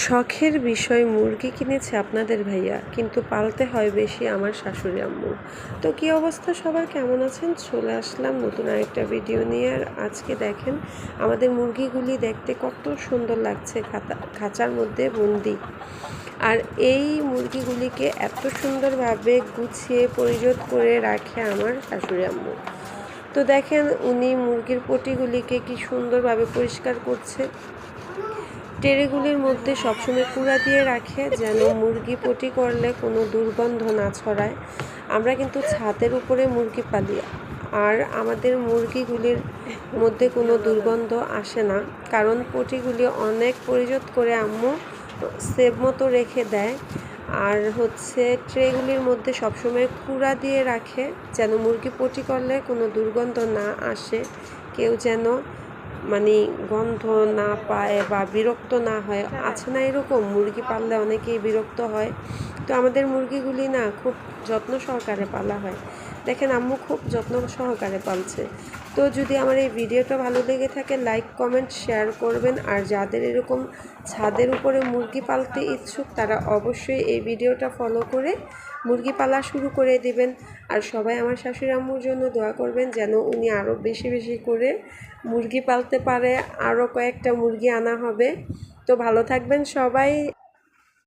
শখের বিষয় মুরগি কিনেছে আপনাদের ভাইয়া, কিন্তু পালতে হয় বেশি আমার শাশুড়ি আম্মু। তো কী অবস্থা? সবার কেমন আছেন? চলে আসলাম নতুন আরেকটা ভিডিও নিয়ে। আর আজকে দেখেন, আমাদের মুরগিগুলি দেখতে কত সুন্দর লাগছে খাঁচার মধ্যে বন্দি। আর এই মুরগিগুলিকে এত সুন্দরভাবে গুছিয়ে পরিজোধ করে রাখে আমার শাশুড়ি আম্মু। তো দেখেন, উনি মুরগির পটিগুলিকে কি সুন্দরভাবে পরিষ্কার করছে। ট্রেগুলির মধ্যে সবসময় কুড়া দিয়ে রাখে যেন মুরগি পটি করলে কোনো দুর্গন্ধ না ছড়ায়। আমরা কিন্তু ছাদের উপরে মুরগি পালি, আর আমাদের মুরগিগুলির মধ্যে কোনো দুর্গন্ধ আসে না, কারণ পটিগুলি অনেক পরিজোধ করে আম্মু সেভ মতো রেখে দেয়। আর হচ্ছে ট্রেগুলির মধ্যে সবসময় কুড়া দিয়ে রাখে যেন মুরগি পটি করলে কোনো দুর্গন্ধ না আসে। কেউ যেন মানে গন্ধ না পায় বা বিরক্ত না হয়, আছে না এরকম? মুরগি পাললে অনেকেই বিরক্ত হয়। তো আমাদের মুরগিগুলি না খুব যত্ন সহকারে পালা হয়। দেখেন আম্মু খুব যত্ন সহকারে পালছে। তো যদি আমার এই ভিডিওটা ভালো লেগে থাকে লাইক কমেন্ট শেয়ার করবেন। আর যাদের এরকম ছাদের উপরে মুরগি পালতে ইচ্ছুক, তারা অবশ্যই এই ভিডিওটা ফলো করে মুরগি পালা শুরু করে দিবেন। আর সবাই আমার শাশুড়ি আম্মুর জন্য দোয়া করবেন যেন উনি আরও বেশি বেশি করে মুরগি পালতে পারে। আরও কয়েকটা মুরগি আনা হবে। তো ভালো থাকবেন সবাই।